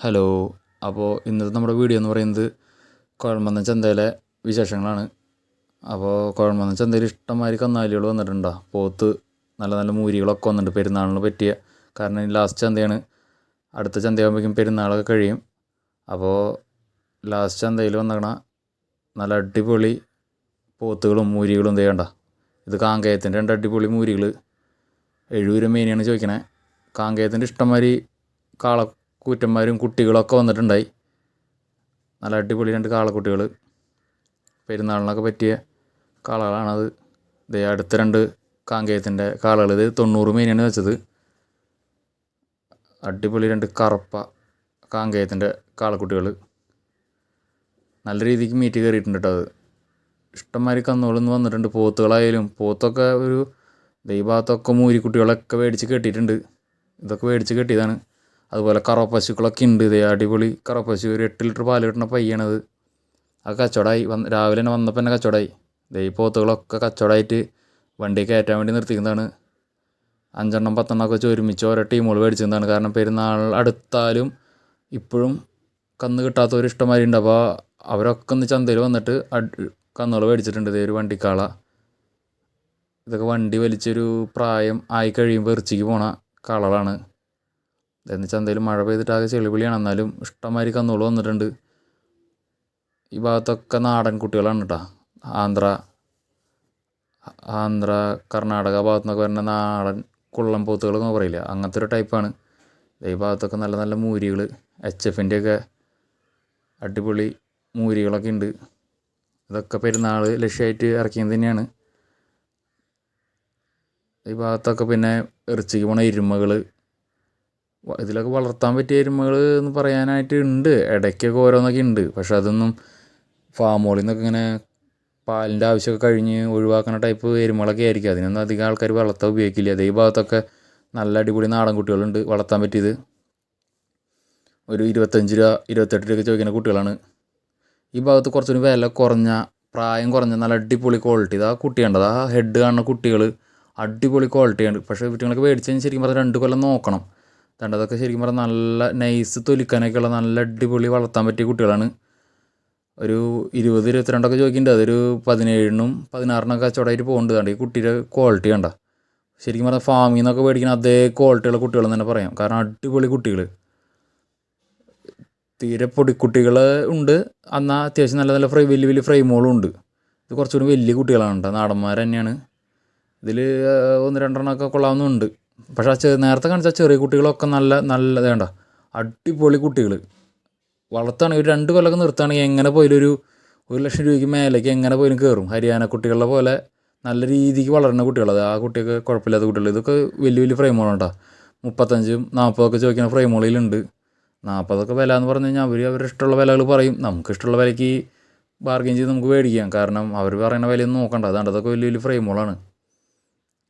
Hello അപ്പോൾ ഇന്നത്തെ നമ്മുടെ വീഡിയോ എന്ന് പറയുന്നത് കുഴമ്പന്ന ചന്തയിലെ വിശേഷങ്ങളാണ്. അപ്പോൾ കുഴമ്പന്ന ചന്തയിൽ ഇഷ്ടംമാതിരി കന്നാലികൾ വന്നിട്ടുണ്ടോ? പോത്ത് നല്ല നല്ല മൂരികളൊക്കെ വന്നിട്ടുണ്ട് പെരുന്നാളിന് പറ്റിയ. കാരണം ലാസ്റ്റ് ചന്തയാണ്. അടുത്ത ചന്തയാകുമ്പോഴേക്കും പെരുന്നാളൊക്കെ കഴിയും. അപ്പോൾ ലാസ്റ്റ് ചന്തയിൽ വന്നേക്കണ നല്ല അടിപൊളി പോത്തുകളും മൂരികളും ദേ ചെയ്യണ്ട ഇത് കാങ്കയത്തിന്റെ രണ്ട് അടിപൊളി മൂരികൾ എഴുപത് രൂപ മേനിയാണ് ചോദിക്കണേ. കാങ്കയത്തിന്റെ ഇഷ്ടംമാതിരി കാളക്കൂറ്റന്മാരും കുട്ടികളൊക്കെ വന്നിട്ടുണ്ടായി. നല്ല അടിപൊളി രണ്ട് കാളക്കുട്ടികൾ പെരുന്നാളിനൊക്കെ പറ്റിയ കാളകളാണത്. ഇതേ അടുത്ത രണ്ട് കാങ്കേയത്തിന്റെ കാളകൾ ഇത് തൊണ്ണൂറ് മീനാണ് വെച്ചത്. അടിപൊളി രണ്ട് കറുപ്പ കാങ്കേയത്തിന്റെ കാളക്കുട്ടികൾ നല്ല രീതിക്ക് മീറ്റ് കയറിയിട്ടുണ്ട് കേട്ടോ അത്. ഇഷ്ടംമാതിരി കന്നുകളൊന്നും വന്നിട്ടുണ്ട്. പോത്തുകളായാലും പോത്തൊക്കെ ഒരു ദൈവാത്തൊക്കെ മൂരിക്കുട്ടികളൊക്കെ മേടിച്ച് കെട്ടിയിട്ടുണ്ട്. ഇതൊക്കെ മേടിച്ച് കെട്ടിയതാണ്. അതുപോലെ കറവപ്പശുക്കളൊക്കെ ഉണ്ട് ഇതേ അടിപൊളി കറവപ്പശു ഒരു എട്ട് ലിറ്റർ പാൽ കിട്ടണ പയ്യാണത്. അത് കച്ചവടമായി വന്ന് രാവിലെ തന്നെ വന്നപ്പോൾ തന്നെ കച്ചവടമായി ദേ ഈ പോത്തുകളൊക്കെ കച്ചവടമായിട്ട് വണ്ടി കയറ്റാൻ വേണ്ടി നിർത്തിക്കുന്നതാണ്. അഞ്ചെണ്ണം പത്തെണ്ണം ഒക്കെ വെച്ച് ഒരുമിച്ച് ഓരോ ടീമുകൾ മേടിച്ചിരുന്നതാണ് കാരണം പെരുന്നാൾ അടുത്താലും ഇപ്പോഴും കന്ന് കിട്ടാത്തവർ ഇഷ്ടംമാതിരി ഉണ്ട്. അപ്പോൾ അവരൊക്കെ ഒന്ന് ചന്തയിൽ വന്നിട്ട് കന്നുകൾ മേടിച്ചിട്ടുണ്ട് ഇതേ ഒരു വണ്ടിക്കാള. ഇതൊക്കെ വണ്ടി വലിച്ചൊരു പ്രായം ആയി കഴിയുമ്പോൾ ഇറച്ചിക്ക് പോണ കളറാണ് എന്ന് എന്തായാലും മഴ പെയ്തിട്ട് ആകെ ചെളിപിളിയാണ് എന്നാലും ഇഷ്ടംമാതിരി കന്നുകൾ വന്നിട്ടുണ്ട്. ഈ ഭാഗത്തൊക്കെ നാടൻ കുട്ടികളാണ് കേട്ടോ ആന്ധ്ര ആന്ധ്ര കർണാടക ഭാഗത്തു നിന്നൊക്കെ വരുന്ന നാടൻ കുള്ളം പോത്തുകൾ എന്ന് പറയില്ല? അങ്ങനത്തെ ഒരു ടൈപ്പാണ് ഈ ഭാഗത്തൊക്കെ നല്ല നല്ല മൂരികൾ എച്ച് എഫിന്റെ ഒക്കെ അടിപൊളി മൂരികളൊക്കെ ഉണ്ട്. ഇതൊക്കെ പെരുന്നാൾ ലക്ഷ്യമായിട്ട് ഇറക്കിയത് തന്നെയാണ്. ഈ ഭാഗത്തൊക്കെ പിന്നെ ഇറച്ചിക്ക് പോണ എരുമകൾ ഇതിലൊക്കെ വളർത്താൻ പറ്റിയ എരുമകൾ എന്ന് പറയാനായിട്ട് ഉണ്ട് ഇടയ്ക്കൊക്കെ ഓരോന്നൊക്കെ ഉണ്ട് പക്ഷെ അതൊന്നും ഫാമുകളിൽ നിന്നൊക്കെ ഇങ്ങനെ പാലിന്റെ ആവശ്യമൊക്കെ കഴിഞ്ഞ് ഒഴിവാക്കുന്ന ടൈപ്പ് എരുമകളൊക്കെ ആയിരിക്കും. അതിനൊന്നും അധികം ആൾക്കാർ വളർത്താൻ ഉപയോഗിക്കില്ല. അതേ ഭാഗത്തൊക്കെ നല്ല അടിപൊളി നാടൻ കുട്ടികളുണ്ട് വളർത്താൻ പറ്റിയത്. ഒരു ഇരുപത്തഞ്ച് രൂപ ഇരുപത്തെട്ട് രൂപയൊക്കെ ചോദിക്കുന്ന കുട്ടികളാണ്. ഈ ഭാഗത്ത് കുറച്ചൊരു വില കുറഞ്ഞ പ്രായം കുറഞ്ഞ നല്ല അടിപൊളി ക്വാളിറ്റി ഇതാ കുട്ടി കുട്ടിയുണ്ടത് ആ ഹെഡ് കാണുന്ന കുട്ടികൾ അടിപൊളി ക്വാളിറ്റിയാണ് പക്ഷേ കുട്ടികളൊക്കെ മേടിച്ചതിന് ശരിക്കും പറഞ്ഞാൽ രണ്ട് കൊല്ലം നോക്കണം. അതുകൊണ്ട് അതൊക്കെ ശരിക്കും പറഞ്ഞാൽ നല്ല നൈസ് തൊലിക്കാനൊക്കെയുള്ള നല്ല അടിപൊളി വളർത്താൻ പറ്റിയ കുട്ടികളാണ്. ഒരു ഇരുപത് ഇരുപത്തിരണ്ടൊക്കെ ചോദിക്കുന്നുണ്ട് അതൊരു പതിനേഴിനും പതിനാറിനൊക്കെ കച്ചവടമായിട്ട് പോകുന്നുണ്ട് കണ്ട് ഈ കുട്ടിയുടെ ക്വാളിറ്റി കണ്ട. ശരിക്കും പറഞ്ഞാൽ ഫാമിൽ നിന്നൊക്കെ മേടിക്കുന്ന അതേ ക്വാളിറ്റിയുള്ള കുട്ടികളെന്ന് തന്നെ പറയാം. കാരണം അടിപൊളി കുട്ടികൾ തീരെ പൊടിക്കുട്ടികൾ ഉണ്ട്. എന്നാൽ അത്യാവശ്യം നല്ല നല്ല ഫ്രൈ വലിയ വലിയ ഫ്രെയിമുകളും ഉണ്ട്. ഇത് കുറച്ചുകൂടി വലിയ കുട്ടികളാണ് കേട്ടോ നാടന്മാർ തന്നെയാണ്. ഇതിൽ ഒന്ന് രണ്ടെണ്ണമൊക്കെ കൊള്ളാവുന്നുണ്ട്. പക്ഷേ നേരത്തെ കാണിച്ച ചെറിയ കുട്ടികളൊക്കെ നല്ല നല്ല വേണ്ട അടിപൊളി കുട്ടികൾ വളർത്തുകയാണെങ്കിൽ ഒരു രണ്ട് കൊല്ലമൊക്കെ നിർത്തുകയാണെങ്കിൽ എങ്ങനെ പോയാലും ഒരു ഒരു ലക്ഷം രൂപയ്ക്ക് മേലേക്ക് എങ്ങനെ പോയാലും കയറും. ഹരിയാന കുട്ടികളെ പോലെ നല്ല രീതിക്ക് വളരുന്ന കുട്ടികളത് ആ കുട്ടിയൊക്കെ കുഴപ്പമില്ലാത്ത കുട്ടികൾ ഇതൊക്കെ വലിയ വലിയ ഫ്രെയിമുകളാണ് കേട്ടോ. മുപ്പത്തഞ്ചും നാൽപ്പതൊക്കെ ചോദിക്കുന്ന ഫ്രെയിമുകളിലുണ്ട് നാൽപ്പതൊക്കെ വില എന്ന് പറഞ്ഞു കഴിഞ്ഞാൽ അവർ അവരുടെ ഇഷ്ടമുള്ള വിലകൾ പറയും. നമുക്ക് ഇഷ്ടമുള്ള വിലയ്ക്ക് ബാർഗെയിൻ ചെയ്ത് നമുക്ക് മേടിക്കാം. കാരണം അവർ പറയുന്ന വിലയൊന്നും നോക്കണ്ട. അതാണ്ട് അതൊക്കെ വലിയ വലിയ ഫ്രെയിമുകളാണ്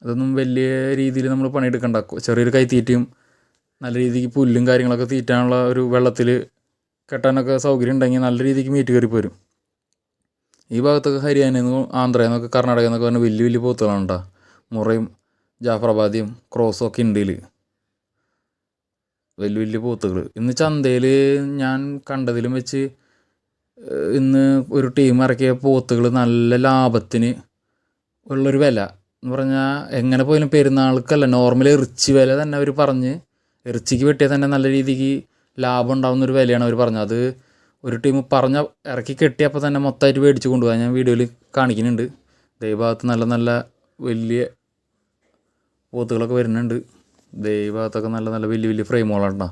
അതൊന്നും വലിയ രീതിയിൽ നമ്മൾ പണിയെടുക്കണ്ട. ചെറിയൊരു കൈത്തീറ്റയും നല്ല രീതിക്ക് പുല്ലും കാര്യങ്ങളൊക്കെ തീറ്റാനുള്ള ഒരു വെള്ളത്തിൽ കെട്ടാനൊക്കെ സൗകര്യം ഉണ്ടെങ്കിൽ നല്ല രീതിക്ക് മീറ്റ് കയറി പോരും. ഈ ഭാഗത്തൊക്കെ ഹരിയാനയിൽ ആന്ധ്ര ആന്ധ്രയിൽ നിന്നൊക്കെ കർണാടകയിൽ നിന്നൊക്കെ പറഞ്ഞ വലിയ വലിയ കേട്ടോ മുറയും ജാഫറാബാദിയും ക്രോസും ഒക്കെ ഉണ്ട് ഇതിൽ വലിയ വലിയ പോത്തുകൾ ഇന്ന് ചന്തയിൽ ഞാൻ കണ്ടതിലും വെച്ച് ഇന്ന് ഒരു ടീം ഇറക്കിയ പോത്തുകൾ നല്ല ലാഭത്തിന് ഉള്ളൊരു വില. എന്ന് പറഞ്ഞാൽ എങ്ങനെ പോയാലും പെരുന്നാൾക്കല്ല നോർമൽ ഇറച്ചി വില തന്നെ അവർ പറഞ്ഞ് ഇറച്ചിക്ക് വെട്ടിയാൽ തന്നെ നല്ല രീതിക്ക് ലാഭം ഉണ്ടാകുന്ന ഒരു വിലയാണ് അവർ പറഞ്ഞത്. അത് ഒരു ടീം പറഞ്ഞ ഇറക്കി കെട്ടിയപ്പോൾ തന്നെ മൊത്തമായിട്ട് മേടിച്ച് കൊണ്ടുപോകാൻ ഞാൻ വീഡിയോയിൽ കാണിക്കുന്നുണ്ട്. ദൈവഭാഗത്ത് നല്ല നല്ല വലിയ പോത്തുകളൊക്കെ വരുന്നുണ്ട്. ദൈവഭാഗത്തൊക്കെ നല്ല നല്ല വലിയ വലിയ ഫ്രെയിമുകളാണ്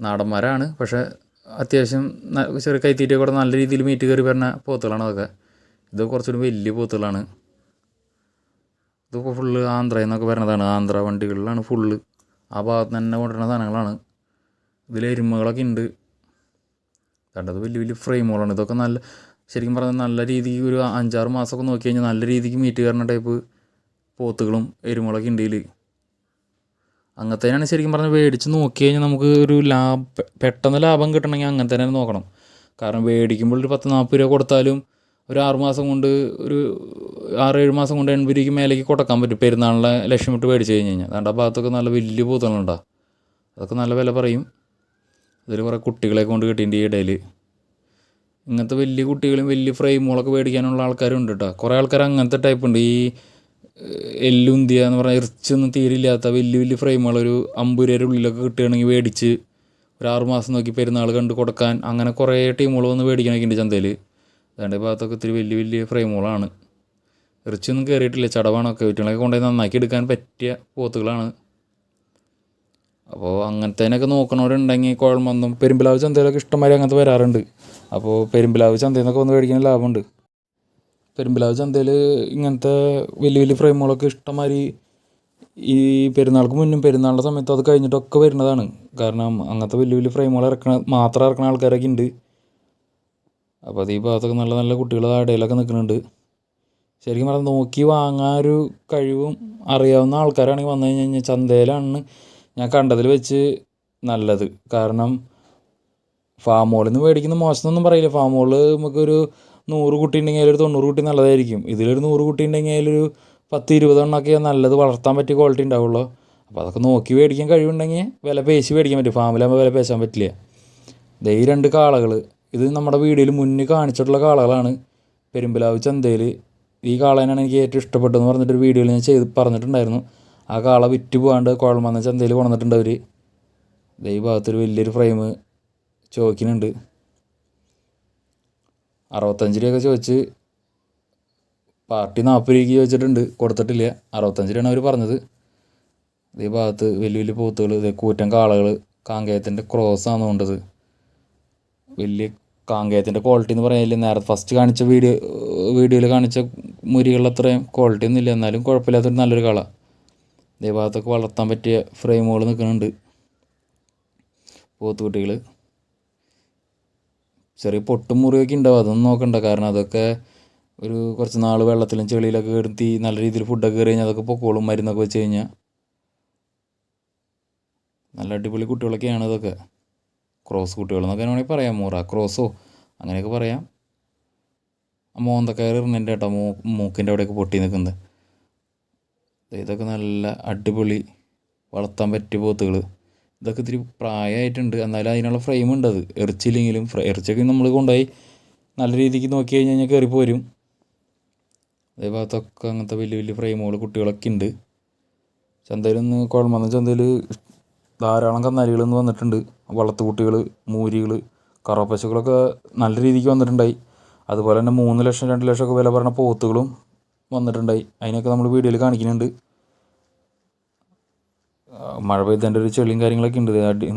നാടന്മാരാണ്. പക്ഷേ അത്യാവശ്യം ചെറിയ കൈത്തീറ്റ കൂടെ നല്ല രീതിയിൽ മീറ്റ് കയറി വരുന്ന പോത്തുകളാണ് അതൊക്കെ. ഇത് കുറച്ചുകൂടി വലിയ പോത്തുകളാണ്. ഇതൊക്കെ ഫുള്ള് ആന്ധ്രയിൽ നിന്നൊക്കെ വരുന്നതാണ് ആന്ധ്ര വണ്ടികളിലാണ് ഫുള്ള് ആ ഭാഗത്ത് തന്നെ കൊണ്ടുവരുന്ന സാധനങ്ങളാണ്. ഇതിൽ എരുമകളൊക്കെ ഉണ്ട്. കണ്ടത് വലിയ വലിയ ഫ്രെയിമുകളാണ് ഇതൊക്കെ നല്ല ശരിക്കും പറഞ്ഞാൽ നല്ല രീതിക്ക് ഒരു അഞ്ചാറ് മാസമൊക്കെ നോക്കി കഴിഞ്ഞാൽ നല്ല രീതിക്ക് മീറ്റ് കയറുന്ന ടൈപ്പ് പോത്തുകളും എരുമകളൊക്കെ ഉണ്ട് ഇതിൽ അങ്ങനത്തേനാണ് ശരിക്കും പറഞ്ഞാൽ മേടിച്ച് നോക്കി കഴിഞ്ഞാൽ നമുക്ക് ഒരു ലാഭം പെട്ടെന്ന് ലാഭം കിട്ടണമെങ്കിൽ അങ്ങനെ തന്നെ നോക്കണം. കാരണം മേടിക്കുമ്പോൾ ഒരു പത്ത് നാൽപ്പത് രൂപ കൊടുത്താലും ഒരു ആറുമാസം കൊണ്ട് ഒരു ആറ് ഏഴ് മാസം കൊണ്ട് എൺപത് മേലേക്ക് കൊടുക്കാൻ പറ്റും. പെരുന്നാളിനെ ലക്ഷ്യമിട്ട് മേടിച്ച് കഴിഞ്ഞ് കഴിഞ്ഞാൽ. അതുകൊണ്ട് ആ ഭാഗത്തൊക്കെ നല്ല വലിയ പൂത്തുകളുണ്ടാ അതൊക്കെ നല്ല വില പറയും. അതിൽ കുറേ കുട്ടികളെ കൊണ്ട് കെട്ടിയിട്ടുണ്ട് ഈ ഇടയിൽ ഇങ്ങനത്തെ വലിയ കുട്ടികളും വലിയ ഫ്രെയിമുകളൊക്കെ മേടിക്കാനുള്ള ആൾക്കാരുണ്ട് കേട്ടോ കുറേ ആൾക്കാർ അങ്ങനത്തെ ടൈപ്പ് ഉണ്ട്. ഈ എല്ലുന്തിയ എന്ന് പറഞ്ഞാൽ ഇറച്ചൊന്നും തീരില്ലാത്ത വലിയ വലിയ ഫ്രെയിമുകൾ ഒരു അമ്പത് ഉള്ളിലൊക്കെ കിട്ടുകയാണെങ്കിൽ മേടിച്ച് ഒരു ആറ് മാസം നോക്കി പെരുന്നാൾ കണ്ട് കൊടുക്കാൻ അങ്ങനെ കുറേ ടീമുകൾ വന്ന് മേടിക്കണമൊക്കെ ഉണ്ട് ചന്തയിൽ അതുകൊണ്ട് ഭാഗത്തൊക്കെ ഇത്തിരി വലിയ വലിയ ഫ്രെയിമുകളാണ് ഇറച്ചിയൊന്നും കയറിയിട്ടില്ല ചടവാണൊക്കെ വീട്ടുകളൊക്കെ കൊണ്ടുപോയി നന്നാക്കി എടുക്കാൻ പറ്റിയ പോത്തുകളാണ്. അപ്പോൾ അങ്ങനത്തേനൊക്കെ നോക്കണവരുണ്ടെങ്കിൽ കുഴൽമന്തും പെരുമ്പിലാവ് ചന്തയിലൊക്കെ ഇഷ്ടംമാതിരി അങ്ങനത്തെ വരാറുണ്ട്. അപ്പോൾ പെരുമ്പിലാവ് ചന്തയിൽ നിന്നൊക്കെ വന്ന് മേടിക്കാൻ ലാഭമുണ്ട്. പെരുമ്പിലാവ് ചന്തയിൽ ഇങ്ങനത്തെ വലിയ വലിയ ഫ്രെയിമുകളൊക്കെ ഇഷ്ടംമാതിരി ഈ പെരുന്നാൾക്ക് മുന്നും പെരുന്നാളിന്റെ സമയത്ത് അത് കഴിഞ്ഞിട്ടൊക്കെ വരുന്നതാണ്. കാരണം അങ്ങനത്തെ വലിയ വലിയ ഫ്രെയിമുകൾ ഇറക്കണ മാത്രം ഇറക്കണ ആൾക്കാരൊക്കെ ഉണ്ട്. അപ്പോൾ അത് ഈ ഭാഗത്തൊക്കെ നല്ല നല്ല കുട്ടികൾ ഇടയിലൊക്കെ നിൽക്കുന്നുണ്ട് ശരിക്കും പറഞ്ഞാൽ നോക്കി വാങ്ങാൻ ഒരു കഴിവും അറിയാവുന്ന ആൾക്കാരാണെങ്കിൽ വന്നു കഴിഞ്ഞ് കഴിഞ്ഞാൽ ചന്തയിലാണ് ഞാൻ കണ്ടതിൽ വെച്ച് നല്ലത്. കാരണം ഫാം ഹോളിൽ നിന്ന് മേടിക്കുന്ന മോശമെന്നൊന്നും പറയില്ല. ഫാം ഹോൾ നമുക്കൊരു നൂറ് കുട്ടി ഉണ്ടെങ്കിൽ അതിലൊരു തൊണ്ണൂറ് കുട്ടി നല്ലതായിരിക്കും. ഇതിലൊരു നൂറ് കുട്ടി ഉണ്ടെങ്കിൽ അതിലൊരു പത്ത് ഇരുപതെണ്ണമൊക്കെ നല്ലത് വളർത്താൻ പറ്റിയ ക്വാളിറ്റി ഉണ്ടാവുള്ളൂ. അപ്പോൾ അതൊക്കെ നോക്കി മേടിക്കാൻ കഴിവുണ്ടെങ്കിൽ വില പേശി മേടിക്കാൻ പറ്റും. ഫാമിലാകുമ്പോൾ വില പേശാൻ പറ്റില്ല. ദേ രണ്ട് കാളകൾ ഇത് നമ്മുടെ വീഡിയോയിൽ മുന്നിൽ കാണിച്ചിട്ടുള്ള കാളകളാണ്. പെരുമ്പലാവ് ചന്തയിൽ ഈ കാളേനാണ് എനിക്ക് ഏറ്റവും ഇഷ്ടപ്പെട്ടതെന്ന് പറഞ്ഞിട്ടൊരു വീഡിയോയിൽ ഞാൻ ചെയ്ത് പറഞ്ഞിട്ടുണ്ടായിരുന്നു. ആ കാള വിറ്റ് പോകാണ്ട് കുഴമന്ന ചന്തയിൽ കൊണ്ടുവന്നിട്ടുണ്ട് അവർ ഈ ഭാഗത്തൊരു വലിയൊരു ഫ്രെയിം ചോദിക്കുന്നുണ്ട് അറുപത്തഞ്ച് രൂപയൊക്കെ ചോദിച്ച് പാർട്ടി നാൽപ്പത് രൂപയ്ക്ക് ചോദിച്ചിട്ടുണ്ട്. കൊടുത്തിട്ടില്ല. അറുപത്തഞ്ച് രൂപയാണ് അവർ പറഞ്ഞത്. ഈ ഭാഗത്ത് വലിയ വലിയ പോത്തുകൾ കൂറ്റൻ കാളകൾ കാങ്കേയത്തിന്റെ ക്രോസ് ആണ് കൊണ്ടത് വലിയ കാങ്കേയത്തിന്റെ ക്വാളിറ്റി എന്ന് പറയാനില്ല? നേരത്തെ ഫസ്റ്റ് കാണിച്ച വീഡിയോ വീഡിയോയിൽ കാണിച്ച മുരികളിൽ അത്രയും ക്വാളിറ്റി ഒന്നും ഇല്ല. എന്നാലും കുഴപ്പമില്ലാത്തൊരു നല്ലൊരു കള. ഇതേ ഭാഗത്തൊക്കെ വളർത്താൻ പറ്റിയ ഫ്രെയിമുകൾ നിൽക്കുന്നുണ്ട്. പോത്തുകുട്ടികൾ ചെറിയ പൊട്ടും മുറിയൊക്കെ ഉണ്ടാവും. അതൊന്നും നോക്കണ്ട. കാരണം അതൊക്കെ ഒരു കുറച്ച് നാൾ വെള്ളത്തിലും ചെളിയിലൊക്കെ കിടത്തി നല്ല രീതിയിൽ ഫുഡൊക്കെ കയറി കഴിഞ്ഞാൽ അതൊക്കെ പൊക്കോളും. മരുന്നൊക്കെ വെച്ച് കഴിഞ്ഞാൽ. നല്ല അടിപൊളി കുട്ടികളൊക്കെയാണ് ഇതൊക്കെ. ക്രോസ് കുട്ടികൾ എന്നൊക്കെ വേണമെങ്കിൽ പറയാം. മൂറ ക്രോസോ അങ്ങനെയൊക്കെ പറയാം. മോന്തക്കയർ ഇറുന്നതിന്റെ കേട്ടോ? മൂ മൂക്കിന്റെ അവിടെയൊക്കെ പൊട്ടി നിൽക്കുന്നത്. ഇതൊക്കെ നല്ല അടിപൊളി വളർത്താൻ പറ്റിയ പോത്തുകൾ ഇതൊക്കെ ഇത്തിരി പ്രായമായിട്ടുണ്ട്. എന്നാലും അതിനുള്ള ഫ്രെയിം ഉണ്ട് അത്. എറിച്ചില്ലെങ്കിലും എറിച്ചൊക്കെ നമ്മൾ കൊണ്ടുപോയി നല്ല രീതിക്ക് നോക്കി കഴിഞ്ഞ് കഴിഞ്ഞാൽ കയറി പോരും. അതേ ഭാഗത്തൊക്കെ അങ്ങനത്തെ വലിയ വലിയ ഫ്രെയിമുകൾ കുട്ടികളൊക്കെ ഉണ്ട്. ചന്തയിൽ നിന്ന് കുഴമന്ന ചന്തയിൽ ധാരാളം കന്നാലികൾ വന്നിട്ടുണ്ട്. വളർത്തുകുട്ടികൾ മൂരികൾ കറവപ്പശുക്കളൊക്കെ നല്ല രീതിക്ക് വന്നിട്ടുണ്ടായി. അതുപോലെ തന്നെ മൂന്ന് ലക്ഷം രണ്ട് ലക്ഷം ഒക്കെ വില പറഞ്ഞ പോത്തുകളും വന്നിട്ടുണ്ടായി. അതിനൊക്കെ നമ്മൾ വീഡിയോയിൽ കാണിക്കുന്നുണ്ട്. മഴ പെയ്തതിന്റെ ഒരു ചെളിയും കാര്യങ്ങളൊക്കെ ഉണ്ട്.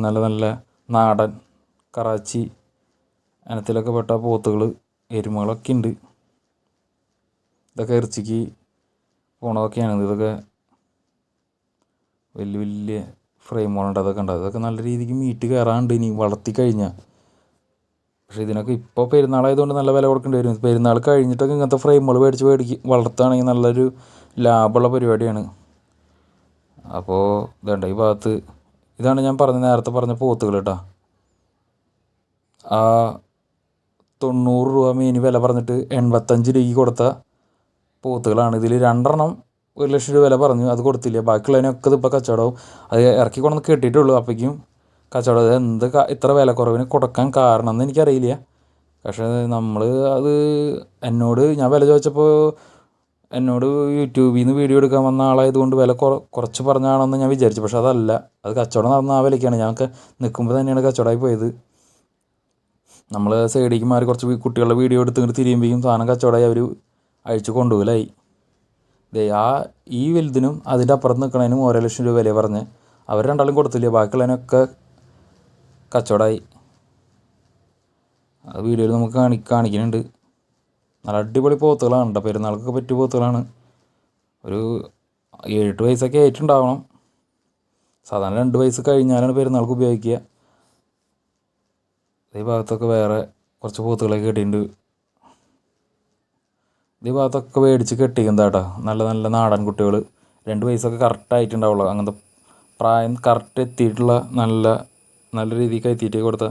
നല്ല നല്ല നാടൻ കറാച്ചി ഇനത്തിലൊക്കെ പെട്ട പോത്തുകൾ എരുമകളൊക്കെ ഉണ്ട്. ഇതൊക്കെ ഇറച്ചിക്ക് പോണതൊക്കെയാണ്. ഇതൊക്കെ വലിയ വലിയ ഫ്രെയിമുകളുണ്ട് അതൊക്കെ ഉണ്ട്. അതൊക്കെ നല്ല രീതിക്ക് മീറ്റ് കയറാണ്ട് ഇനി വളർത്തി കഴിഞ്ഞാൽ പക്ഷേ ഇതിനൊക്കെ ഇപ്പോൾ പെരുന്നാളായതുകൊണ്ട് നല്ല വില കൊടുക്കേണ്ടി വരും. പെരുന്നാൾ കഴിഞ്ഞിട്ടൊക്കെ ഇങ്ങനത്തെ ഫ്രെയിമുകൾ മേടിച്ച് മേടിക്ക്. വളർത്തുകയാണെങ്കിൽ നല്ലൊരു ലാഭമുള്ള പരിപാടിയാണ്. അപ്പോൾ ഇതുണ്ട് ഈ ഭാഗത്ത് ഇതാണ് ഞാൻ പറഞ്ഞ നേരത്തെ പറഞ്ഞ പോത്തുകൾ കേട്ടോ. ആ തൊണ്ണൂറ് രൂപ മീന് വില പറഞ്ഞിട്ട് എൺപത്തഞ്ച് രൂപയ്ക്ക് കൊടുത്ത പോത്തുകളാണ്. ഇതിൽ രണ്ടെണ്ണം ഒരു ലക്ഷം രൂപ വില പറഞ്ഞു അത് കൊടുത്തില്ല. ബാക്കിയുള്ളതിനൊക്കെ ഇതിപ്പോൾ കച്ചവടവും അത് ഇറക്കി കൊണ്ടു കെട്ടിയിട്ടുള്ളൂ അപ്പോഴേക്കും കച്ചവടം അത് എന്ത് ഇത്ര വില കുറവിന് കൊടുക്കാൻ കാരണം എന്ന് എനിക്കറിയില്ല. പക്ഷേ നമ്മൾ അത് എന്നോട് ഞാൻ വില ചോദിച്ചപ്പോൾ എന്നോട് യൂട്യൂബിൽ നിന്ന് വീഡിയോ എടുക്കാൻ വന്ന ആളായതുകൊണ്ട് വില കുറ കുറച്ച് പറഞ്ഞാണെന്ന് ഞാൻ വിചാരിച്ചു. പക്ഷെ അതല്ല അത് കച്ചവടം നടന്ന ആ വിലയ്ക്കാണ്. ഞങ്ങൾക്ക് നിൽക്കുമ്പോൾ തന്നെയാണ് കച്ചവടമായി പോയത്. നമ്മൾ സൈഡിലേക്ക് മാറി കുറച്ച് കുട്ടികളുടെ വീഡിയോ എടുത്തിട്ട് തിരിയുമ്പോഴും സാധനം കച്ചവടമായി അവർ അഴിച്ച് കൊണ്ടുപോകലായി. ആ ഈ വലുതിനും അതിന്റെ അപ്പുറത്ത് നിൽക്കണതിനും ഓരോ ലക്ഷം രൂപ വില പറഞ്ഞ് അവർ രണ്ടാളും കൊടുത്തില്ല? ബാക്കിയുള്ളതിനൊക്കെ കച്ചവടമായി അത് വീഡിയോയിൽ നമുക്ക് കാണി കാണിക്കുന്നുണ്ട്. നല്ല അടിപൊളി പോത്തുകളാണ് കേട്ടോ. പെരുന്നാൾക്കൊക്കെ പറ്റിയ പോത്തുകളാണ്. ഒരു ഏഴെട്ട് വയസ്സൊക്കെ ആയിട്ടുണ്ടാവണം. സാധാരണ രണ്ട് വയസ്സ് കഴിഞ്ഞാലാണ് പെരുന്നാൾക്ക് ഉപയോഗിക്കുക. ഈ ഭാഗത്തൊക്കെ വേറെ കുറച്ച് പോത്തുകളൊക്കെ കെട്ടിയിട്ടുണ്ട്. ഈ ഭാഗത്തൊക്കെ മേടിച്ച് കെട്ടിക്കുന്നതാട്ടോ. നല്ല നല്ല നാടൻ കുട്ടികൾ രണ്ട് വയസ്സൊക്കെ കറക്റ്റായിട്ടുണ്ടാവുള്ളൂ അങ്ങനത്തെ പ്രായം കറക്റ്റ് എത്തിയിട്ടുള്ള നല്ല നല്ല രീതിക്ക് എത്തിയിട്ട് കൊടുത്ത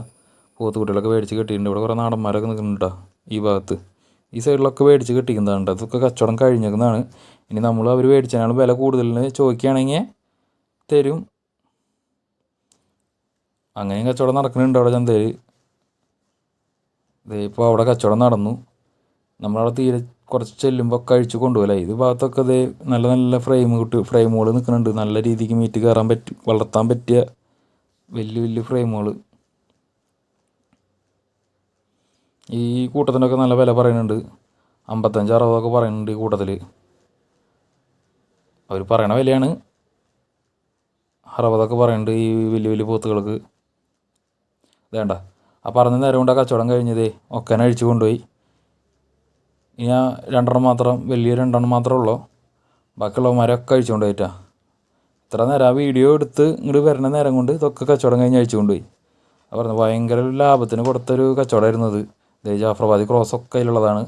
പോത്ത് കുട്ടികളൊക്കെ മേടിച്ച് കെട്ടിയിട്ടുണ്ട്. ഇവിടെ കുറേ നാടന്മാരൊക്കെ നിൽക്കുന്നുണ്ട് ഈ ഭാഗത്ത്. ഈ സൈഡിലൊക്കെ മേടിച്ച് കെട്ടിക്കുന്നതാണ് ട്ടോ. അതൊക്കെ കച്ചവടം കഴിഞ്ഞേക്കുന്നതാണ്. ഇനി നമ്മൾ അവർ മേടിച്ചതിനാണ് വില കൂടുതലിന് ചോദിക്കുകയാണെങ്കിൽ തരും. അങ്ങനെയും കച്ചവടം നടക്കുന്നുണ്ട് അവിടെ ചന്തയിൽ. ഇപ്പോൾ അവിടെ കച്ചവടം നടന്നു. നമ്മളവിടെ തീരെ കുറച്ച് ചെല്ലുമ്പോൾ കഴിച്ച് കൊണ്ടുപോകല. ഇത് ഭാഗത്തൊക്കെ അത് നല്ല നല്ല ഫ്രെയിം കിട്ടും ഫ്രെയിമുകൾ നിൽക്കുന്നുണ്ട് നല്ല രീതിക്ക് മീറ്റ് കയറാൻ പറ്റി വളർത്താൻ പറ്റിയ വലിയ വലിയ ഫ്രെയിമുകൾ ഈ കൂട്ടത്തിനൊക്കെ നല്ല വില പറയുന്നുണ്ട് അമ്പത്തഞ്ച് അറുപതൊക്കെ പറയുന്നുണ്ട് ഈ കൂട്ടത്തിൽ അവർ പറയണ വിലയാണ്. അറുപതൊക്കെ പറയുന്നുണ്ട് ഈ വലിയ വലിയ പോത്തുകൾക്ക്. വേണ്ട ആ പറഞ്ഞ നേരം കൊണ്ട് ആ കച്ചവടം കഴിഞ്ഞതേ ഒക്കനെ അഴിച്ചു കൊണ്ടുപോയി. ഇനി ആ രണ്ടെണ്ണം മാത്രം വലിയ രണ്ടെണ്ണം മാത്രമേ ഉള്ളൂ. ബാക്കിയുള്ളവന്മാരൊക്കെ കഴിച്ചുകൊണ്ട് പോയിട്ടാ. ഇത്ര നേരം ആ വീഡിയോ എടുത്ത് ഇങ്ങോട്ട് വരുന്ന നേരം കൊണ്ട് ഇതൊക്കെ കച്ചവടം കഴിഞ്ഞ് അയച്ചുകൊണ്ട് പോയി. ആ പറഞ്ഞു ഭയങ്കര ലാഭത്തിന് കൊടുത്തൊരു കച്ചവടമായിരുന്നു അത്. ദേ ജാഫർബാദി ക്രോസ് ഒക്കെ അതിലുള്ളതാണ്.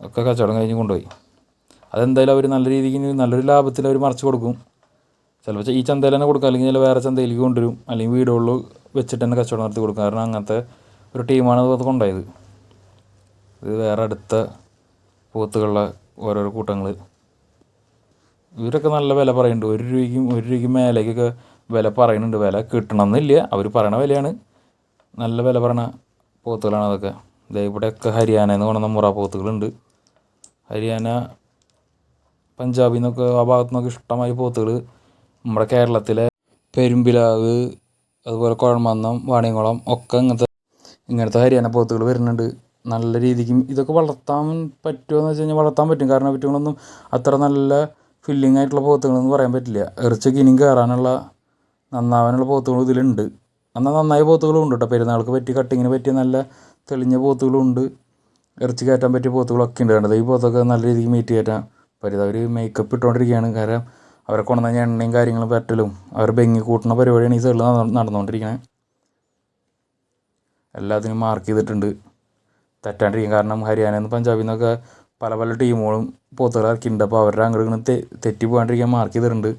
ഒക്കെ കച്ചവടം കഴിഞ്ഞ് കൊണ്ടുപോയി. അതെന്തായാലും അവർ നല്ല രീതിക്ക് നല്ലൊരു ലാഭത്തിൽ അവർ മറിച്ച് കൊടുക്കും. ചിലപ്പോൾ ഈ ചന്തയിൽ തന്നെ കൊടുക്കും അല്ലെങ്കിൽ ചില വേറെ ചന്തയിലേക്ക് കൊണ്ടുവരും. അല്ലെങ്കിൽ വീടുകളിൽ വെച്ചിട്ട് തന്നെ കച്ചവടം നടത്തി കൊടുക്കും. കാരണം അങ്ങനത്തെ ഒരു ടീമാണ് അത് കൊണ്ടുപോയത്. ഇത് വേറെ അടുത്ത പോത്തുകളുടെ ഓരോരോ കൂട്ടങ്ങൾ ഇവരൊക്കെ നല്ല വില പറയുന്നുണ്ട് ഒരു രൂപയ്ക്കും ഒരു രൂപയ്ക്കും മേലേക്കൊക്കെ വില പറയുന്നുണ്ട് വില കിട്ടണമെന്നില്ല അവർ പറയണ വിലയാണ്. നല്ല വില പറയണ പോത്തുകളാണ് അതൊക്കെ. ഇതേ ഇവിടെയൊക്കെ ഹരിയാന എന്ന് പറയുന്ന മുറ പോത്തുകളുണ്ട്. ഹരിയാന പഞ്ചാബിൽ നിന്നൊക്കെ ആ ഭാഗത്തു നിന്നൊക്കെ ഇഷ്ടമായി പോത്തുകൾ നമ്മുടെ കേരളത്തിലെ പെരുമ്പിലാവ് അതുപോലെ കുഴമന്നം വാണിയംകുളം ഒക്കെ ഇങ്ങനത്തെ ഇങ്ങനത്തെ ഹരിയാന പോത്തുകൾ വരുന്നുണ്ട്. നല്ല രീതിക്ക് ഇതൊക്കെ വളർത്താൻ പറ്റുമോ എന്ന് വെച്ച് കഴിഞ്ഞാൽ വളർത്താൻ പറ്റും. കാരണം ഇവറ്റകളൊന്നും അത്ര നല്ല ഫില്ലിംഗ് ആയിട്ടുള്ള പോത്തുകളെന്ന് പറയാൻ പറ്റില്ല. ഇറച്ചിക്ക് ഇനിയും കയറാനുള്ള നന്നാവാനുള്ള പോത്തുകളും ഇതിലുണ്ട്. എന്നാൽ നന്നായ പോത്തുകളും ഉണ്ട് കേട്ടോ. പെരുന്നാൾക്ക് പറ്റിയ കട്ടിങ്ങിന് പറ്റിയ നല്ല തെളിഞ്ഞ പോത്തുകളും ഉണ്ട്. ഇറച്ചി കയറ്റാൻ പറ്റിയ പോത്തുകളൊക്കെ ഉണ്ട്. കണ്ടത് ഈ പോത്തൊക്കെ നല്ല രീതിക്ക് മീറ്റ് കയറ്റാൻ പരിത അവർ മേക്കപ്പ് ഇട്ടുകൊണ്ടിരിക്കുകയാണ്. കാരണം അവരെ കൊണ്ടുവന്ന എണ്ണയും കാര്യങ്ങളും പറ്റലും അവർ ബെങ്ങി കൂട്ടുന്ന പരിപാടിയാണ് ഈ സൈഡിൽ നടന്നുകൊണ്ടിരിക്കുന്നത് എല്ലാത്തിനും മാർക്ക് ചെയ്തിട്ടുണ്ട്. തെറ്റാണ്ടിരിക്കും കാരണം ഹരിയാനയിൽ നിന്ന് പഞ്ചാബിൽ നിന്നൊക്കെ പല പല ടീമുകളും പോത്തുകൾ ഇറക്കിയിട്ടുണ്ട്. അപ്പോൾ അവരുടെ അങ്ങോട്ട് ഇങ്ങനെ തെ തെറ്റി പോകാണ്ടിരിക്കാൻ മാർക്ക് ചെയ്തിട്ടുണ്ട്.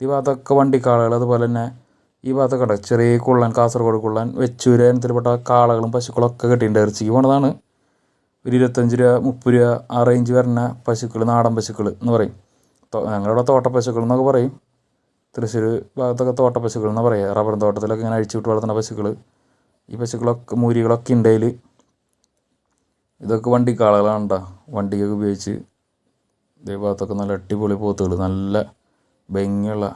ഈ ഭാഗത്തൊക്കെ വണ്ടിക്കാളകൾ അതുപോലെ തന്നെ ഈ ഭാഗത്തൊക്കെ ഉണ്ട്. ചെറിയ കുള്ളൻ കാസർഗോഡ് കുള്ളൻ വെച്ചൂര് ഇനത്തിൽപ്പെട്ട കാളകളും പശുക്കളും ഒക്കെ കിട്ടിയിട്ടുണ്ട്. ഇറച്ചിക്ക് പോണതാണ്. ഒരു ഇരുപത്തഞ്ച് രൂപ മുപ്പത് രൂപ ആ റേഞ്ച് വരുന്ന പശുക്കൾ നാടൻ പശുക്കൾ എന്ന് പറയും. ഞങ്ങളുടെ തോട്ട പശുക്കൾ എന്നൊക്കെ പറയും. തൃശ്ശൂർ ഭാഗത്തൊക്കെ തോട്ട പശുക്കൾ എന്ന് പറയുക റബ്ബർ തോട്ടത്തിലൊക്കെ ഇങ്ങനെ അഴിച്ചു വിട്ട് വളർത്തുന്ന പശുക്കൾ. ഈ പശുക്കളൊക്കെ മൂരികളൊക്കെ ഉണ്ട് അതിൽ ഇതൊക്കെ വണ്ടിക്കാളകളാണ് കേട്ടോ വണ്ടിക്കൊക്കെ ഉപയോഗിച്ച് ഇതേ ഭാഗത്തൊക്കെ നല്ല അടിപൊളി പോത്തുകൾ നല്ല ഭംഗിയുള്ള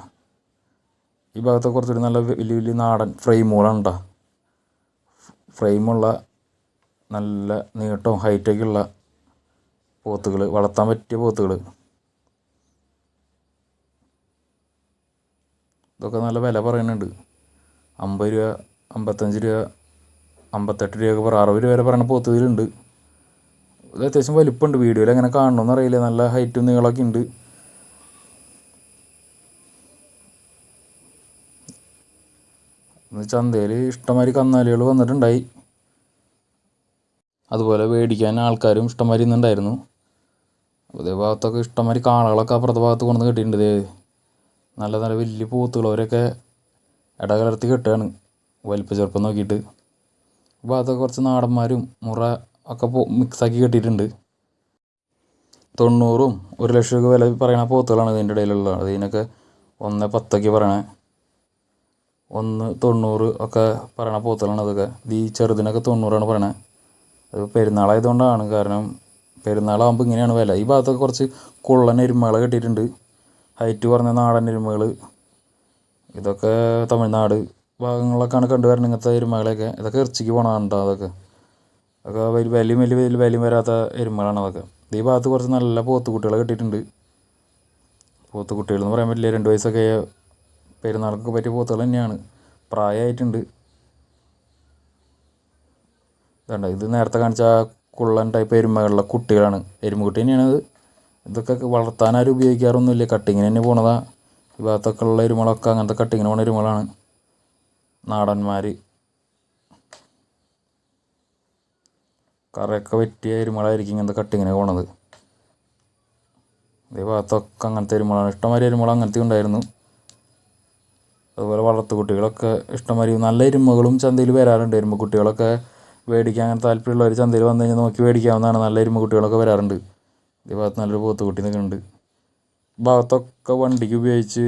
ഈ ഭാഗത്തൊക്കെ കുറച്ചുകൂടി നല്ല വലിയ വലിയ നാടൻ ഫ്രെയിമുകളാണ് കേട്ടോ ഫ്രെയിമുള്ള നല്ല നീട്ടവും ഹൈറ്റൊക്കെ ഉള്ള പോത്തുകൾ വളർത്താൻ പറ്റിയ പോത്തുകൾ. ഇതൊക്കെ നല്ല വില പറയുന്നുണ്ട്. അമ്പത് രൂപ അമ്പത്തഞ്ച് രൂപ അമ്പത്തെട്ട് രൂപയൊക്കെ പറ അറുപത് രൂപ വരെ പറയുന്ന പോത്തുകളുണ്ട്. ഇത് അത്യാവശ്യം വലിപ്പമുണ്ട് വീഡിയോയിൽ എങ്ങനെ കാണണമെന്ന് അറിയില്ല. നല്ല ഹൈറ്റും നീളമൊക്കെ ഉണ്ട്. ചന്തയിൽ ഇഷ്ടംമാതിരി കന്നാലികൾ വന്നിട്ടുണ്ടായി. അതുപോലെ മേടിക്കാൻ ആൾക്കാരും ഇഷ്ടംമാതിരി ഇന്നുണ്ടായിരുന്നു. അതേ ഭാഗത്തൊക്കെ ഇഷ്ടംമാതിരി കാളകളൊക്കെ അപ്പുറത്തെ ഭാഗത്ത് കൊണ്ടുവന്ന് കെട്ടിയിട്ടുണ്ട് നല്ല നല്ല വലിയ പൂത്തുള്ളവരൊക്കെ ഇടകലർത്തി കെട്ടുകയാണ്. വലിപ്പ ചെറുപ്പം നോക്കിയിട്ട്. ഭാഗത്തൊക്കെ കുറച്ച് നാടന്മാരും മുറ ഒക്കെ മിക്സാക്കി കെട്ടിയിട്ടുണ്ട്. തൊണ്ണൂറും ഒരു ലക്ഷമൊക്കെ വില പറയുന്ന പോത്തുകളാണ് ഇതിന്റെ ഇടയിലുള്ളത്. ഇതിനൊക്കെ ഒന്ന് പത്തൊക്കെ പറയണേ. ഒന്ന് തൊണ്ണൂറ് ഒക്കെ പറയണ പോത്തുകളാണ് അതൊക്കെ. ഈ ചെറുതിനൊക്കെ തൊണ്ണൂറാണ് പറയണത് അത് പെരുന്നാളായതുകൊണ്ടാണ്. കാരണം പെരുന്നാളാകുമ്പോൾ ഇങ്ങനെയാണ് വില. ഈ ഭാഗത്തൊക്കെ കുറച്ച് കുള്ളൻ എരുമകൾ കിട്ടിയിട്ടുണ്ട്. ഹൈറ്റ് കുറഞ്ഞ നാടൻ എരുമകൾ ഇതൊക്കെ തമിഴ്നാട് ഭാഗങ്ങളിലൊക്കെയാണ് കണ്ടുവരുന്നത് ഇങ്ങനത്തെ എരുമകളെയൊക്കെ ഇതൊക്കെ ഇറച്ചിക്ക് പോകണതാണ് അതൊക്കെ. അതൊക്കെ വലിയ വിലയും വലിയ വലിയ വിലയും വരാത്ത എരുമകളാണ് അതൊക്കെ. ഈ ഭാഗത്ത് കുറച്ച് നല്ല പോത്തുകുട്ടികളെ കെട്ടിയിട്ടുണ്ട്. പോത്തുകുട്ടികൾ എന്ന് പറയാൻ പറ്റില്ല രണ്ട് വയസ്സൊക്കെ പെരുന്നാൾക്ക് പറ്റിയ പോത്തുകൾ തന്നെയാണ്. പ്രായമായിട്ടുണ്ട് ഇതുണ്ട് ഇത് നേരത്തെ കാണിച്ച കുള്ളൻ ടൈപ്പ് എരുമകളുടെ കുട്ടികളാണ്. എരുമകുട്ടി തന്നെയാണ് അത്. ഇതൊക്കെ വളർത്താൻ ആരും ഉപയോഗിക്കാറൊന്നുമില്ല. കട്ടിങ്ങിന് തന്നെ പോണതാ. ഈ ഭാഗത്തൊക്കെ ഉള്ള എരുമകളൊക്കെ അങ്ങനത്തെ കട്ടിങ്ങിന് പോണ എരുമകളാണ്. നാടന്മാർ കറയൊക്കെ പറ്റിയ എരുമകളായിരിക്കും ഇങ്ങനത്തെ കട്ടിങ്ങിന് പോണത്. ഇതേ ഭാഗത്തൊക്കെ അങ്ങനത്തെ എരുമകളാണ്. ഇഷ്ടംമാതിരി എരുമകൾ അങ്ങനത്തെ ഉണ്ടായിരുന്നു. അതുപോലെ വളർത്തു കുട്ടികളൊക്കെ ഇഷ്ടംമാതിരി നല്ല എരുമകളും ചന്തയിൽ വരാറുണ്ട്. എരുമ കുട്ടികളൊക്കെ മേടിക്കാൻ അങ്ങനെ താല്പര്യമുള്ളവർ ചന്തയിൽ വന്നു കഴിഞ്ഞാൽ നോക്കി മേടിക്കാവുന്നതാണ്. നല്ല എരുമ കുട്ടികളൊക്കെ വരാറുണ്ട്. ഈ ഭാഗത്ത് നല്ലൊരു പോത്തുകുട്ടി നിൽക്കുന്നുണ്ട്. ഭാഗത്തൊക്കെ വണ്ടിക്ക് ഉപയോഗിച്ച്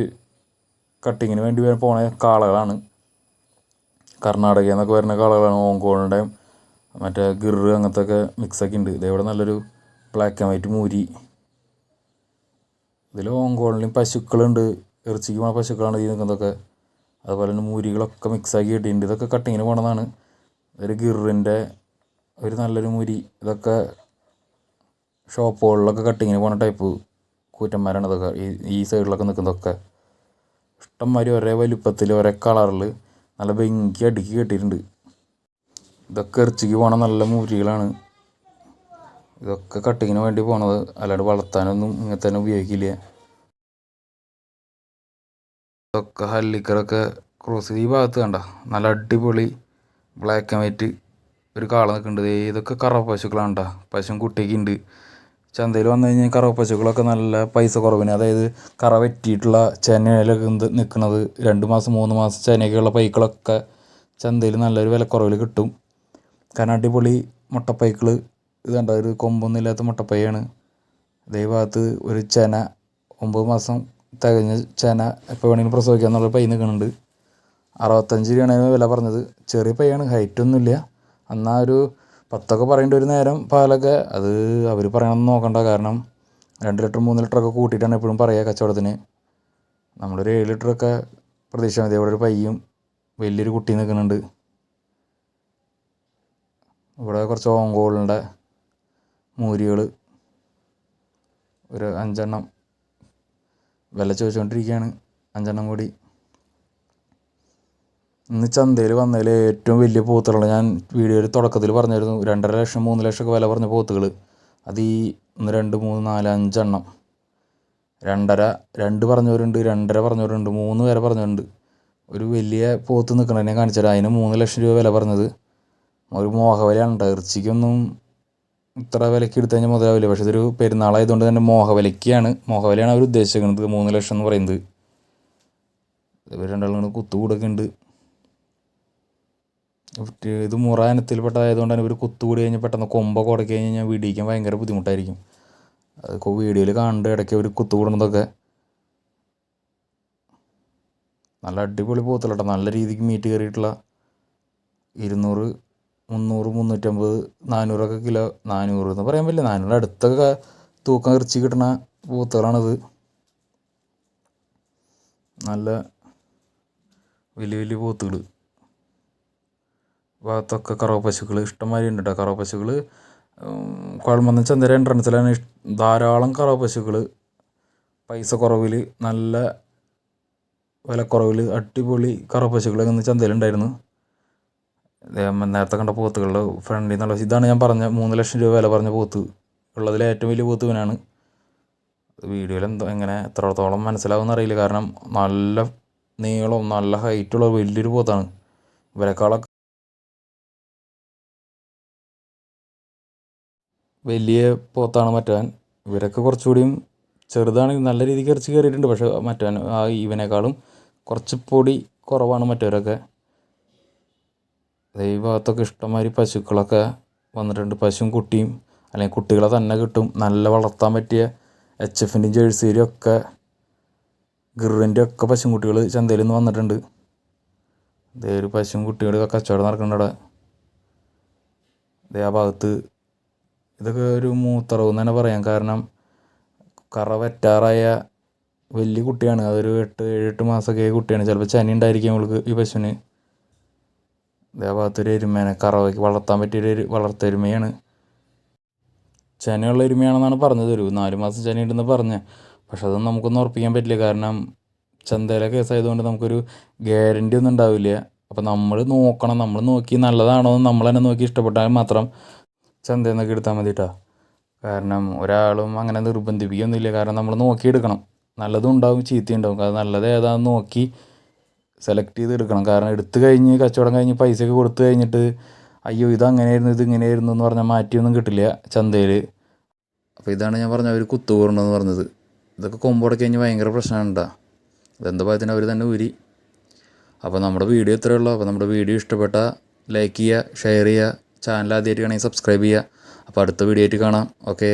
കട്ടിങ്ങിന് വേണ്ടി പോണ കാളകളാണ്. കർണാടകയിൽ നിന്നൊക്കെ വരുന്ന കാളകളാണ്. ഓങ്കോളിന്റെയും മറ്റേ ഗിർ അങ്ങനത്തെ ഒക്കെ മിക്സൊക്കെ ഉണ്ട് ഇതേവിടെ നല്ലൊരു ബ്ലാക്ക് ആൻഡ് വൈറ്റ് മൂരി. ഇതിൽ ഓങ്കോളിലും പശുക്കളുണ്ട്. ഇറച്ചിക്ക് പോണ പശുക്കളാണ് ഈ നിൽക്കുന്നതൊക്കെ. അതുപോലെ തന്നെ മൂരികളൊക്കെ മിക്സാക്കി കിട്ടിയിട്ടുണ്ട്. ഇതൊക്കെ കട്ടിങ്ങിന് പോണതാണ്. ഒരു ഗിറിന്റെ ഒരു നല്ലൊരു മുരി. ഇതൊക്കെ ഷോപ്പുകളിലൊക്കെ കട്ടിങ്ങിന് പോണ ടൈപ്പ് കൂറ്റന്മാരാണ് ഇതൊക്കെ. ഈ ഈ സൈഡിലൊക്കെ നിൽക്കുന്നതൊക്കെ. ഇഷ്ടംമാതിരി ഒരേ വലുപ്പത്തിൽ ഒരേ കളറിൽ നല്ല ഭംഗി അടുക്കി കെട്ടിയിട്ടുണ്ട്. ഇതൊക്കെ ഇറച്ചിക്ക് പോണ നല്ല മുരികളാണ്. ഇതൊക്കെ കട്ടിങ്ങിന് വേണ്ടി പോണത്. അല്ലാണ്ട് വളർത്താനൊന്നും ഇങ്ങനെ തന്നെ ഉപയോഗിക്കില്ല. ഇതൊക്കെ ഹല്ലിക്കറൊക്കെ ക്രോസ് ഈ ഭാഗത്ത് കണ്ട. നല്ല അടിപൊളി ബ്ലാക്ക് ആൻഡ് വൈറ്റ് ഒരു കാള നിൽക്കുന്നുണ്ട്. ഇതൊക്കെ കറവ പശുക്കളാണ് കേട്ടോ പശുവും കുട്ടിയൊക്കെ ഉണ്ട്. ചന്തയിൽ വന്നു കഴിഞ്ഞാൽ കറവ പശുക്കളൊക്കെ നല്ല പൈസ കുറവിന്. അതായത് കറ വെറ്റിയിട്ടുള്ള ചെനയിലൊക്കെ നിൽക്കുന്നത് രണ്ട് മാസം മൂന്ന് മാസം ചെനയൊക്കെയുള്ള പൈക്കളൊക്കെ ചന്തയിൽ നല്ലൊരു വിലക്കുറവിൽ കിട്ടും. കാരണം അടിപൊളി മുട്ടപ്പൈക്കൾ ഇത് കണ്ട? ഒരു കൊമ്പൊന്നും ഇല്ലാത്ത മുട്ടപ്പയ്യാണ്. അതേ ഭാഗത്ത് ഒരു ചെന ഒമ്പത് മാസം തികഞ്ഞ ചെന എപ്പോൾ വേണമെങ്കിലും പ്രസവിക്കാം എന്നുള്ള പൈ നിൽക്കുന്നുണ്ട് അറുപത്തഞ്ച് രൂപയാണ് വില പറഞ്ഞത്. ചെറിയ പയ്യാണ് ഹൈറ്റൊന്നുമില്ല എന്നാൽ ഒരു പത്തൊക്കെ പറയേണ്ട ഒരു നേരം പാലൊക്കെ അത് അവർ പറയണമെന്ന് നോക്കണ്ട. കാരണം രണ്ട് ലിറ്റർ മൂന്ന് ലിറ്ററൊക്കെ കൂട്ടിയിട്ടാണ് എപ്പോഴും പറയുക കച്ചവടത്തിന്. നമ്മളൊരു ഏഴ് ലിറ്ററൊക്കെ പ്രതീക്ഷ മതി. അവിടെ ഒരു പയ്യും വലിയൊരു കുട്ടി നിൽക്കുന്നുണ്ട് ഇവിടെ കുറച്ച് ഓങ്കോളിന്റെ മൂരികൾ ഒരു അഞ്ചെണ്ണം വില ചോദിച്ചുകൊണ്ടിരിക്കുകയാണ്. അഞ്ചെണ്ണം കൂടി. ഇന്ന് ചന്തയിൽ വന്നതിൽ ഏറ്റവും വലിയ പോത്തുകൾ ഞാൻ വീഡിയോയിൽ തുടക്കത്തിൽ പറഞ്ഞിരുന്നു രണ്ടര ലക്ഷം മൂന്ന് ലക്ഷമൊക്കെ വില പറഞ്ഞ പൂത്തുകൾ അത് ഈ ഒന്ന് രണ്ട് മൂന്ന് നാല് അഞ്ചെണ്ണം. രണ്ടര രണ്ട് പറഞ്ഞവരുണ്ട് രണ്ടര പറഞ്ഞവരുണ്ട് മൂന്ന് വരെ പറഞ്ഞവരുണ്ട്. ഒരു വലിയ പോത്ത് നിൽക്കണതിനെ കാണിച്ചത് അതിന് മൂന്ന് ലക്ഷം രൂപ വില പറഞ്ഞത്. ഒരു മോഹവിലയാണ് കേട്ടോ. ഇറച്ചിക്കൊന്നും ഇത്ര വിലയ്ക്ക് എടുത്തു കഴിഞ്ഞാൽ മുതലാവില്ല. പക്ഷേ ഇതൊരു പെരുന്നാളായതുകൊണ്ട് തന്നെ മോഹവിലയ്ക്കാണ്. മോഹവിലയാണ് അവർ ഉദ്ദേശിക്കുന്നത്. മൂന്ന് ലക്ഷം എന്ന് പറയുന്നത്. ഇവർ രണ്ടാളും കുത്തു ഉണ്ട്. ഇത് മുറ ഇനത്തിൽപ്പെട്ടതായതുകൊണ്ട് തന്നെ ഇവർ കുത്തുകൂടി കഴിഞ്ഞാൽ പെട്ടെന്ന് കൊമ്പൊക്കെ ഉടക്കി കഴിഞ്ഞാൽ വീടിക്കാൻ ഭയങ്കര ബുദ്ധിമുട്ടായിരിക്കും. അതൊക്കെ വീഡിയോയിൽ കാണുന്നുണ്ട് ഇടയ്ക്ക് ഒരു കുത്തുകൂടുന്നതൊക്കെ നല്ല അടിപൊളി പോകത്തില്ല കേട്ടോ നല്ല രീതിക്ക് മീറ്റ് കയറിയിട്ടുള്ള ഇരുന്നൂറ് മുന്നൂറ് മുന്നൂറ്റമ്പത് നാനൂറൊക്കെ കിലോ നാനൂറ് എന്ന് പറയാൻ പറ്റില്ല. നാനൂറ് അടുത്തൊക്കെ തൂക്കം ഇറച്ചി കിട്ടുന്ന പോത്തുകളാണിത് നല്ല വലിയ വലിയ പോത്തുകൾ ഭാഗത്തൊക്കെ കറവ പശുക്കൾ ഇഷ്ടംമാതിരി ഉണ്ട് കേട്ടോ കറവ പശുക്കൾ കുഴമ്പന്ന ചന്ദ്ര എൻട്രൻസിലാണ് ധാരാളം കറവ പശുക്കൾ പൈസ കുറവിൽ നല്ല വിലക്കുറവിൽ അടിപൊളി കറവ പശുക്കളൊക്കെ ഇന്ന് ചന്തയിലുണ്ടായിരുന്നു. നേരത്തെ കണ്ട പോത്തുകളുടെ ഫ്രണ്ടിൽ നിന്നുള്ള ഇതാണ് ഞാൻ പറഞ്ഞ മൂന്ന് ലക്ഷം രൂപ വില പറഞ്ഞ പോത്ത്. ഉള്ളതിൽ ഏറ്റവും വലിയ പോത്ത് ഇവനാണ്. വീഡിയോയിൽ എന്തോ എങ്ങനെ എത്രത്തോളം മനസ്സിലാവുമെന്ന് അറിയില്ല. കാരണം നല്ല നീളവും നല്ല ഹൈറ്റുള്ള വലിയൊരു പോത്താണ്. ഇവരെക്കാളൊക്കെ വലിയ പോത്താണ് മറ്റവൻ. ഇവരൊക്കെ കുറച്ചുകൂടിയും ചെറുതാണ്. നല്ല രീതിക്ക് ഇറച്ചി കയറിയിട്ടുണ്ട്. പക്ഷേ മറ്റവൻ ആ ഇവനേക്കാളും കുറച്ച് പൊടി കുറവാണ് മറ്റവരൊക്കെ. ഈ ഭാഗത്തൊക്കെ ഇഷ്ടംമാതിരി പശുക്കളൊക്കെ വന്നിട്ടുണ്ട്. പശുവും കുട്ടിയും അല്ലെങ്കിൽ കുട്ടികളെ തന്നെ കിട്ടും. നല്ല വളർത്താൻ പറ്റിയ എച്ച് എഫിന്റെയും ജേഴ്സിയുടെയും ഒക്കെ ഗിറിന്റെ ഒക്കെ പശു കുട്ടികൾ ചന്തയിൽ നിന്ന് വന്നിട്ടുണ്ട്. ഇതേ ഒരു പശുവും കുട്ടികളൊക്കെ കച്ചവടം നടക്കുന്നുണ്ട് അവിടെ. ഇതേ ആ ഭാഗത്ത് ഇതൊക്കെ ഒരു മൂത്തറവ് എന്ന് തന്നെ പറയാം. കാരണം കറ വറ്റാറായ വലിയ കുട്ടിയാണ്. അതൊരു എട്ട് ഏഴ് എട്ട് മാസമൊക്കെ കുട്ടിയാണ്. ചിലപ്പോൾ ചനി ഉണ്ടായിരിക്കും അവൾക്ക് ഈ പശുവിന്. ഇതേ ഭാഗത്തൊരു എരുമേനെ കറവയ്ക്ക് വളർത്താൻ പറ്റിയൊരു വളർത്തെരുമയാണ് ചെനയുള്ള എരുമയാണെന്നാണ് പറഞ്ഞത്. ഒരു നാല് മാസം ചെനയുണ്ടെന്ന് പറഞ്ഞ. പക്ഷെ അതൊന്നും നമുക്കൊന്നും ഉറപ്പിക്കാൻ പറ്റില്ല. കാരണം ചന്തയിലെ കേസായതുകൊണ്ട് നമുക്കൊരു ഗ്യാരണ്ടി ഒന്നും ഉണ്ടാവില്ല. അപ്പോൾ നമ്മൾ നോക്കണം. നമ്മൾ നോക്കി നല്ലതാണോ എന്ന് നമ്മൾ തന്നെ നോക്കി ഇഷ്ടപ്പെട്ടാൽ മാത്രം ചന്തയിൽ നിന്നൊക്കെ എടുത്താൽ മതി കേട്ടോ കാരണം ഒരാളും അങ്ങനെ നിർബന്ധിപ്പിക്കൊന്നുമില്ല കാരണം നമ്മൾ നോക്കിയെടുക്കണം. നല്ലതും ഉണ്ടാവും ചീത്തയും ഉണ്ടാവും. അത് നല്ലത് ഏതാണെന്ന് നോക്കി സെലക്ട് ചെയ്ത് എടുക്കണം. കാരണം എടുത്തു കഴിഞ്ഞ് കച്ചവടം കഴിഞ്ഞ് പൈസയൊക്കെ കൊടുത്തു കഴിഞ്ഞിട്ട് അയ്യോ ഇത് അങ്ങനെയായിരുന്നു ഇത് ഇങ്ങനെയായിരുന്നു എന്ന് പറഞ്ഞാൽ മാറ്റിയൊന്നും കിട്ടില്ല ചന്തയിൽ അപ്പോൾ ഇതാണ് ഞാൻ പറഞ്ഞ അവർ കുത്തുകൂറണമെന്ന് പറഞ്ഞത്. ഇതൊക്കെ കൊമ്പോടൊക്കെ കഴിഞ്ഞ് ഭയങ്കര പ്രശ്നമാണ് കേട്ടോ ഇതെന്താ ഭാഗത്തിന് അവർ തന്നെ ഊരി. അപ്പോൾ നമ്മുടെ വീഡിയോ ഇത്രയേ ഉള്ളൂ. അപ്പോൾ നമ്മുടെ വീഡിയോ ഇഷ്ടപ്പെട്ടാൽ ലൈക്ക് ചെയ്യുക ഷെയർ ചെയ്യുക ചാനൽ ആദ്യമായിട്ട് കാണണമെങ്കിൽ സബ്സ്ക്രൈബ് ചെയ്യുക. അപ്പോൾ അടുത്ത വീഡിയോ ആയിട്ട് കാണാം. ഓക്കേ